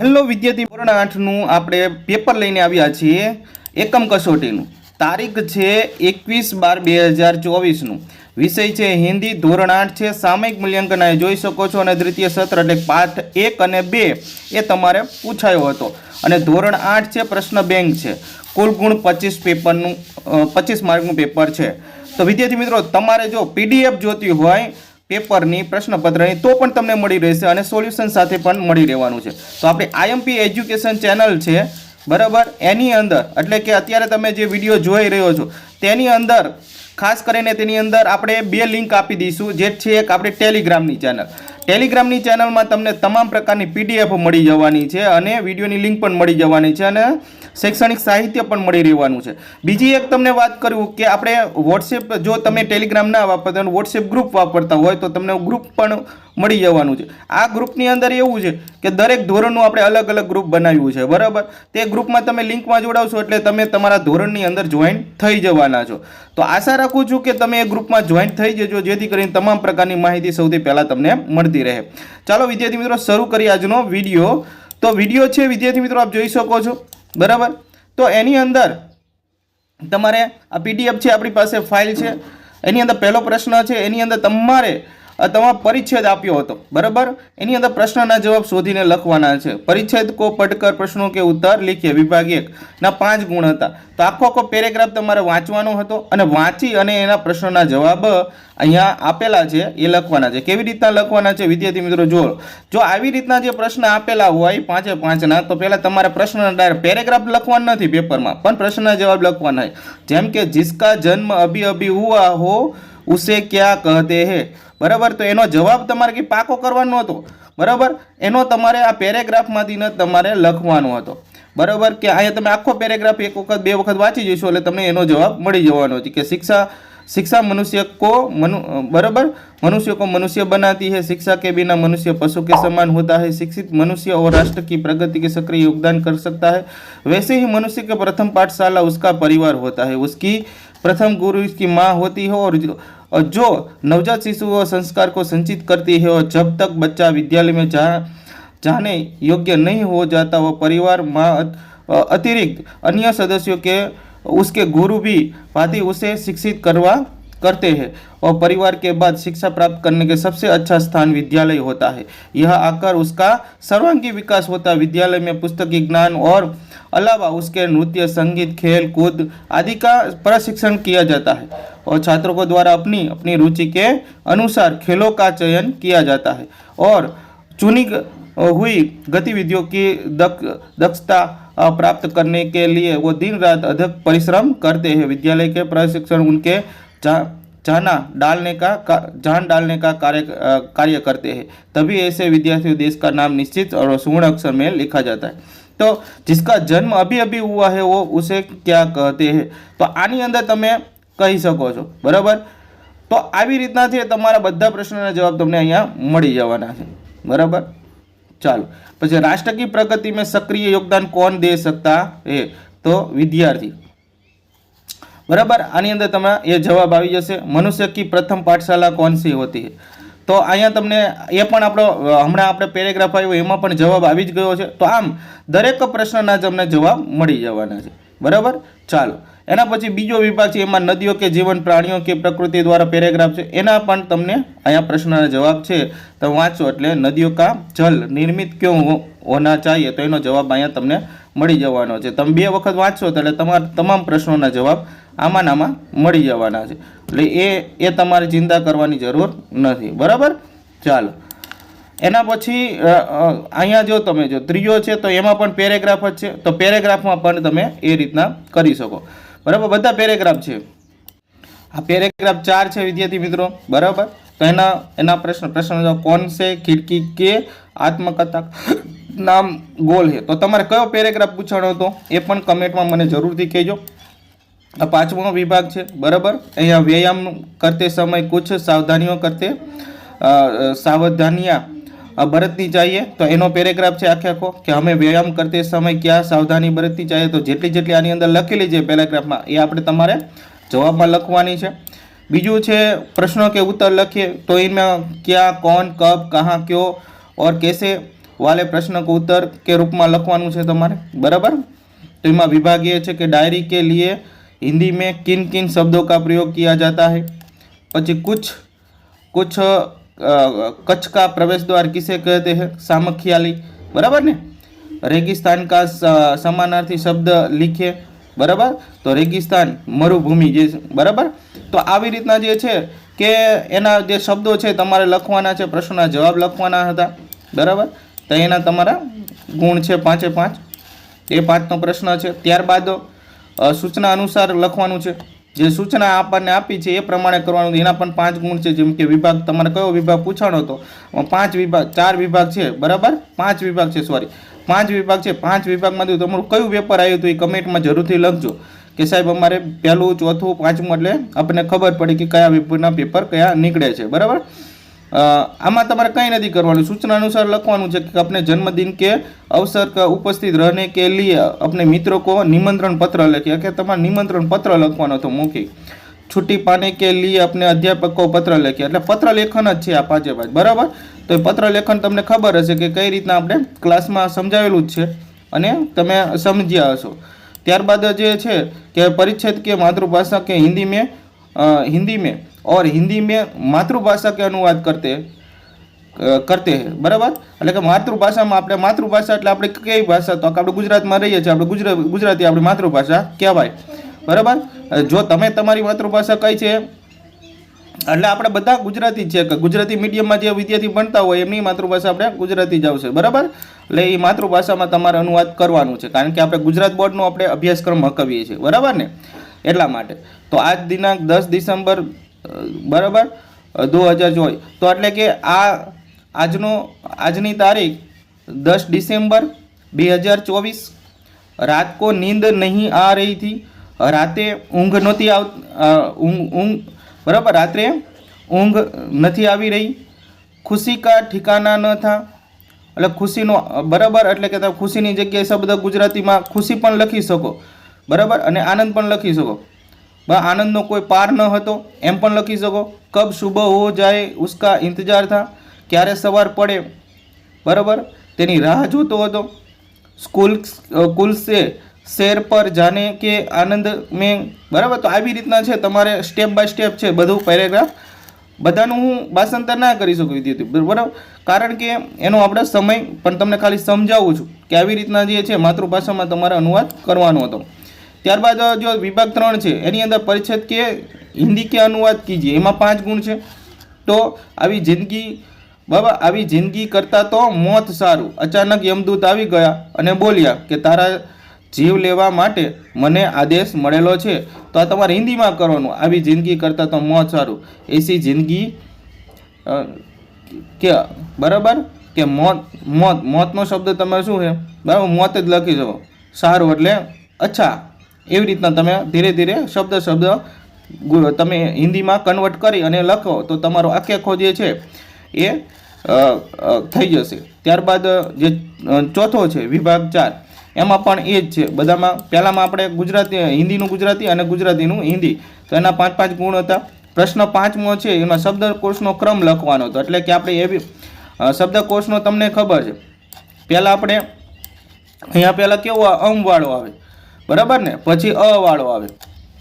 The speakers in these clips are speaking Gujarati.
હેલો વિદ્યાર્થી ધોરણ આઠનું આપણે પેપર લઈને આવ્યા છીએ એકમ કસોટીનું. તારીખ છે એકવીસ બાર બે હજાર ચોવીસનું. વિષય છે હિન્દી, ધોરણ આઠ છે, સામયિક મૂલ્યાંકન એ જોઈ શકો છો અને દ્વિતીય સત્ર એટલે પાઠ એક અને બે એ તમારે પૂછાયો હતો. અને ધોરણ આઠ છે પ્રશ્ન બેંક છે. કુલ ગુણ પચીસ પેપરનું પચીસ માર્કનું પેપર છે. તો વિદ્યાર્થી મિત્રો, તમારે જો પીડીએફ જોતી હોય પેપરની પ્રશ્નપત્રની તો પણ તમને મળી રહેશે અને સોલ્યુશન સાથે પણ મળી રહેવાનું છે. તો આપણે આઈએમપી એજ્યુકેશન ચેનલ છે, બરાબર? એની અંદર, એટલે કે અત્યારે તમે જે વીડિયો જોઈ રહ્યો છો, તેની અંદર ખાસ કરીને તેની અંદર આપણે બે લિંક આપી દઈશું. જે છે એક આપણી ટેલિગ્રામની ચેનલ. ટેલિગ્રામની ચેનલમાં તમને તમામ પ્રકારની પીડીએફ મળી જવાની છે અને વિડીયોની લિંક પણ મળી જવાની છે અને શૈક્ષણિક સાહિત્ય પણ મળી રહેવાનું છે. બીજી એક તમને વાત કરું કે આપણે વોટ્સએપ જો તમે ટેલિગ્રામ ના વાપરતા વોટ્સએપ ગ્રુપ વાપરતા હોય, તો તમને ગ્રુપ પણ મળી જવાનું છે. આ ગ્રુપની અંદર એવું છે કે દરેક ધોરણનું આપણે અલગ અલગ ગ્રુપ બનાવ્યું છે. બરાબર? તે ગ્રુપમાં તમે લિંકમાં જોડાવશો એટલે તમે તમારા ધોરણની અંદર જોઈન થઈ જવાના છો. તો આશા છું કે તમે એ ગ્રુપમાં જોઈન્ટ થઈ જજો, જેથી કરીને તમામ પ્રકારની માહિતી સૌથી પહેલાં તમને મળતી રહે. ચાલો વિદ્યાર્થી મિત્રો, શરૂ કરીએ આજનો વીડિયો. તો વીડિયો છે, વિદ્યાર્થી મિત્રો, આપ જોઈ શકો છો. બરાબર? તો એની અંદર તમારે આ પીડીએફ છે, આપણી પાસે ફાઇલ છે. એની અંદર પહેલો પ્રશ્ન છે, એની અંદર તમારે અ, તમારો પરિચ્છેદ આપ્યો હતો. બરાબર? એની અંદર પ્રશ્નના જવાબ શોધીને લખવાના છે. પરિચ્છેદ કો પડકર પ્રશ્નો કે ઉત્તર લીખીએ વિભાગ એક. ના પાંચ ગુણ હતા. તો આખો આખો પેરેગ્રાફ તમારે વાંચવાનો હતો અને વાંચી અને એના પ્રશ્નોના જવાબ અહીંયા આપેલા છે એ લખવાના છે. કેવી રીતના લખવાના છે? વિદ્યાર્થી મિત્રો જો જો આવી રીતના જે પ્રશ્ન આપેલા હોય પાંચે પાંચના તો પહેલાં તમારે પ્રશ્નના ડાયરેક્ટ પેરેગ્રાફ લખવાના નથી પેપરમાં પણ પ્રશ્નના જવાબ લખવાના જેમ કે જિસકા જન્મ અભી અભી હુઆ હો ઉસે ક્યાં કહેતે હે? બરાબર તો એનો જવાબ તમારે કે પાકો કરવાનો હતો બરાબર એનો તમારે આ પેરેગ્રાફમાંથી ને તમારે લખવાનો હતો બરાબર કે અહીંયા તમે આખો પેરેગ્રાફ એક વખત બે વખત વાંચી જશો એટલે તમને એનો જવાબ મળી જવાનો છે કે શિક્ષા शिक्षा मनुष्य को मनु बराबर मनुष्य को मनुष्य बनाती है शिक्षा के बिना मनुष्य पशु के समान होता है शिक्षित मनुष्य और राष्ट्र की प्रगति के सक्रिय योगदान कर सकता है वैसे ही मनुष्य के प्रथम पाठशाला उसका परिवार होता है उसकी प्रथम गुरु उसकी माँ होती है और जो, और जो नवजात शिशु वो संस्कार को संचित करती है और जब तक बच्चा विद्यालय में जा, जाने योग्य नहीं हो जाता वो परिवार माँ अतिरिक्त अन्य सदस्यों के, उसके गुरु भी भांति उसे शिक्षित करवा, करते हैं और परिवार के बाद शिक्षा प्राप्त करने के सबसे अच्छा स्थान विद्यालय होता है। यह आकर उसका सर्वांगीण विकास होता। है विद्यालय में पुस्तकीय ज्ञान और अलावा उसके नृत्य संगीत खेल कूद आदि का प्रशिक्षण किया जाता है और छात्रों को द्वारा अपनी अपनी रुचि के अनुसार खेलों का चयन किया जाता है और चुनी हुई गतिविधियों की दक दक्षता प्राप्त करने के लिए वो दिन रात अधिक परिश्रम करते हैं। विद्यालय के प्रशिक्षण उनके जा, जाना डालने का, का जान डालने का कार्य कार्य करते हैं। तभी ऐसे विद्यार्थियों देश का नाम निश्चित और सुवर्ण अक्षर में लिखा जाता है। તો जिसका जन्म अभी अभी हुआ है वो उसे क्या कहते हैं તો આની અંદર તમે કહી શકો છો બરાબર તો આવી રીતનાથી તમારા બધા પ્રશ્નોના જવાબ તમને અહીંયા મળી જવાના છે બરાબર ચાલો પછી राष्ट्र की प्रगति में सक्रिय योगदान कौन दे सकता है તો વિદ્યાર્થી બરાબર આની અંદર તમે એ જવાબ આવી જશે મનુષ્ય કી પ્રથમ પાઠશાલા કોણ સી હોતી है તો અહીંયા તમને એ પણ આપણો હમણાં આપણે પેરેગ્રાફ આવ્યો, એમાં પણ જવાબ આવી જ ગયો છે. તો આમ, દરેક પ્રશ્નના તમને જવાબ મળી જવાના છે. બરાબર? ચાલો. એના પછી બીજો વિભાગ છે, એમાં નદીઓ કે જીવન પ્રાણીઓ કે પ્રકૃતિ દ્વારા પેરેગ્રાફ છે, એના પણ તમને અહીંયા પ્રશ્નના જવાબ છે. તમે વાંચો એટલે નદીઓ કા જલ નિર્મિત ક્યો હોના ચાહીએ? તો એનો જવાબ અહીંયા તમને મળી જવાનો છે. તમે બે વખત વાંચશો તો એટલે તમારા, તમામ પ્રશ્નોના જવાબ આમાં ને આમાં મળી જવાના છે. એટલે એ એ તમારે ચિંતા કરવાની જરૂર નથી. બરાબર? ચાલો. એના પછી અહીંયા જો તમે જો, ત્રીજો છે, તો એમાં પણ પેરેગ્રાફ જ છે. તો પેરેગ્રાફમાં પણ તમે એ રીતના કરી શકો. બરાબર? બધા પેરેગ્રાફ છે. આ પેરેગ્રાફ ચાર છે, વિદ્યાર્થી મિત્રો. બરાબર? તો એના એના પ્રશ્ન પ્રશ્ન કોણ છે? ખિડકી કે આત્મકથા નામ ગોલ છે. તો તમારે કયો પેરેગ્રાફ પૂછવાનો હતો? એ પણ કમેન્ટમાં મને જરૂરથી કહેજો. આ પાંચમો વિભાગ છે. બરાબર? અહીંયા વ્યાયામ કરતે સમય કુછ સાવધાનીઓ કરતે સાવધાનિયા બરતની ચાહીએ. તો એનો પેરેગ્રાફ છે આખે આખો, કે અમે વ્યાયામ કરતે સમય ક્યાં સાવધાની બરતની ચાહીએ. તો જેટલી જેટલી આની અંદર લખેલી છે પેરેગ્રાફમાં, એ આપણે તમારે જવાબમાં લખવાની છે. બીજું છે પ્રશ્નો કે ઉત્તર લખીએ, તો એમાં ક્યાં, કોણ, કબ, કહા, ક્યો, ઓર કેસે? વાલે પ્રશ્ન કો ઉત્તર કે રૂપમાં લખવાનું છે તમારે. બરાબર? તો એમાં વિભાગીય છે કે ડાયરી કે લીએ हिंदी में किन किन शब्दों का प्रयोग किया जाता है પછી कुछ कुछ अ, कच्छ का प्रवेश द्वार किसे कहते हैं सामखियाली बराबर ने रेगिस्तान का स- समानार्थी शब्द लिखे બરાબર તો રેગિસ્તાન મરુભૂમિ જે છે, બરાબર તો આવી રીતના જે છે કે એના જે શબ્દો છે તમારે લખવાના છે પ્રશ્નના જવાબ લખવાના હતા બરાબર તો એના તમારા ગુણ છે પાંચે પાંચ એ પાંચનો પ્રશ્ન છે ત્યારબાદ અ, સૂચના અનુસાર લખવાનું છે. જે સૂચના આપણને આપી છે એ પ્રમાણે કરવાનું એના પણ પાંચ ગુણ છે. જેમ કે વિભાગ, તમારે કયો વિભાગ પૂછાણો હતો? પાંચ વિભાગ, ચાર વિભાગ છે. બરાબર? પાંચ વિભાગ છે સોરી પાંચ વિભાગ છે. પાંચ વિભાગમાંથી તમારું કયું પેપર આવ્યું હતું એ કમેન્ટમાં જરૂરથી લખજો. કે સાહેબ, અમારે પહેલું, ચોથું, પાંચમું એટલે આપણને ખબર પડી કે કયા વિભાગના પેપર કયા નીકળે છે. બરાબર? આમાં તમારે કંઈ નથી કરવાનું. સૂચના અનુસાર લખવાનું છે કે આપણે જન્મદિન કે અવસર કે ઉપસ્થિત રહેને કે લીએ આપણે મિત્રો કો નિમંત્રણ પત્ર લખીએ કે તમારે નિમંત્રણ પત્ર લખવાનો તો મૂકી છુટ્ટી પાને કે લીએ આપણે અધ્યાપકો પત્ર લખીએ એટલે પત્ર લેખન જ છે આ પાંચે પાંચ. બરાબર? તો એ પત્ર લેખન તમને ખબર હશે કે કઈ રીતના આપણે ક્લાસમાં સમજાવેલું જ છે અને તમે સમજ્યા હશો. ત્યારબાદ જે છે કે પરિચ્છેદ કે માતૃભાષા કે હિન્દી મેં હિન્દી મેં और हिंदी में मातृभाषा के अनुवाद करते हैं અ, કરતે હે બરાબર એટલે કે માતૃભાષામાં આપણે માતૃભાષા એટલે આપણે કઈ ભાષા તો કે આપણે ગુજરાતમાં રહીએ છીએ આપણે ગુજરાત ગુજરાતી આપણી માતૃભાષા કહેવાય બરાબર અ, જો તમે તમારી માતૃભાષા કઈ છે એટલે આપણે બધા ગુજરાતી જ છે કે ગુજરાતી મીડિયમમાં જે વિદ્યાર્થી ભણતા હોય એમની માતૃભાષા આપણે ગુજરાતી જ આવશે બરાબર એટલે એ માતૃભાષામાં તમારે અનુવાદ કરવાનું છે કારણ કે આપણે ગુજરાત બોર્ડનો આપણે અભ્યાસક્રમ હકવીએ છીએ બરાબર ને એટલા માટે તો આજ દિનાંક દસ ડિસેમ્બર અ, બરાબર? દો હજાર ચોવીસ તો એટલે કે આ આજનો, આજની તારીખ દસ ડિસેમ્બર બે હજાર ચોવીસ. રાત કો નીંદ નહીં આ રહી હતી રાતે ઊંઘ નહોતી આવ ઊંઘ ઊંઘ, બરાબર? રાત્રે ઊંઘ નથી આવી રહી. ખુશી કા ઠિકાના ન થા. એટલે ખુશીનો, બરાબર? એટલે કે તમે ખુશીની જગ્યાએ શબ્દ ગુજરાતીમાં ખુશી પણ લખી શકો. બરાબર? અને આનંદ પણ લખી શકો. આનંદનો કોઈ પાર ન હતો. એમ પણ લખી શકો, કબ સુબહ હો જાય ઉસકા ઇંતજાર થા? ક્યારે સવાર પડે? બરાબર? તેની રાહ જોતો હતો. સ્કૂલ કુલ સે, શેર પર જાને કે આનંદ મેં, બરાબર? તો આવી રીતના છે, તમારે સ્ટેપ બાય સ્ટેપ છે, બધું પેરેગ્રાફ. બધાનું હું ભાષાંતર ના કરી શકું વિદ્યાર્થી, બરાબર? કારણ કે એનો આપણે સમય, પણ તમને ખાલી સમજાવું છું કે આવી રીતના જે છે, માતૃભાષામાં તમારે અનુવાદ કરવાનો હતો. ત્યારબાદ જો વિભાગ ત્રણ છે, એની અંદર પરિચ્છેદ કે, હિન્દી કે અનુવાદ કીજીએ, એમાં પાંચ ગુણ છે. તો આવી જિંદગી, બાબા, આવી જિંદગી કરતાં તો મોત સારું. અચાનક યમદૂત આવી ગયા અને બોલ્યા કે, તારા જીવ લેવા માટે મને આદેશ મળેલો છે. તો આ તમારે હિન્દીમાં કરવાનું. આવી જિંદગી કરતાં તો મોત સારું. એસી જિંદગી કે, બરાબર? કે મોત મોત, મોતનો શબ્દ તમે શું છે? બરાબર? મોત જ લખી શકો. સારું એટલે અચ્છા. એવી રીતના તમે ધીરે ધીરે શબ્દ શબ્દ તમે હિન્દીમાં કન્વર્ટ કરી અને લખો, તો તમારો આખે આખો જે છે એ થઈ જશે. ત્યારબાદ, જે ચોથો છે, વિભાગ ચાર. એમાં પણ એ જ છે. બધામાં, પહેલાંમાં આપણે ગુજરાતી, હિન્દીનું ગુજરાતી અને ગુજરાતીનું હિન્દી. તો એના પાંચ પાંચ ગુણ હતા. પ્રશ્ન પાંચમો છે, એમાં શબ્દકોશનો ક્રમ લખવાનો હતો. એટલે કે આપણે એવી શબ્દકોષનો તમને ખબર છે. પહેલાં આપણે, અહીંયા પહેલાં કેવો અમ આવે? બરાબર ને? પછી અ વાળો આવે.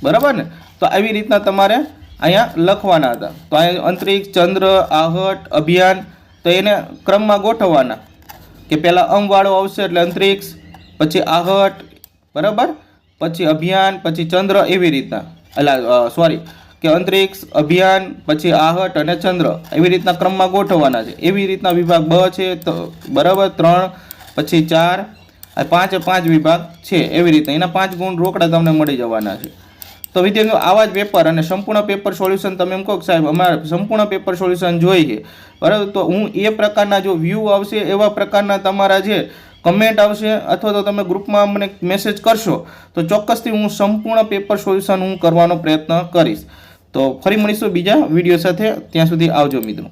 બરાબર ને? તો આવી રીતના તમારે અહીંયા લખવાના હતા. તો અહીંયા અંતરિક્ષ, ચંદ્ર, આહટ, અભિયાન, તો એને ક્રમમાં ગોઠવવાના. કે પહેલાં અમ વાળો આવશે એટલે અંતરિક્ષ, પછી આહટ, બરાબર? પછી અભિયાન, પછી ચંદ્ર, એવી રીતના. એટલે સોરી કે અંતરિક્ષ, અભિયાન, પછી આહટ અને ચંદ્ર. એવી રીતના ક્રમમાં ગોઠવવાના છે. એવી રીતના વિભાગ બ છે, તો બરાબર? ત્રણ, પછી ચાર આ પાંચે પાંચ વિભાગ છે, એવી રીતે. એના પાંચ ગુણ રોકડા તમને મળી જવાના છે. તો વિદ્યાર્થીઓ, આવા જ પેપર અને સંપૂર્ણ પેપર સોલ્યુશન તમે એમ કહો સાહેબ, અમારે સંપૂર્ણ પેપર સોલ્યુશન જોઈએ બરાબર? તો હું એ પ્રકારના જો વ્યૂ આવશે, એવા પ્રકારના તમારા જે કમેન્ટ આવશે અથવા તો તમે ગ્રુપમાં મને મેસેજ કરશો, તો ચોક્કસથી હું સંપૂર્ણ પેપર સોલ્યુશન હું કરવાનો પ્રયત્ન કરીશ. તો ફરી મળીશું બીજા વીડિયો સાથે. ત્યાં સુધી આવજો મિત્રો.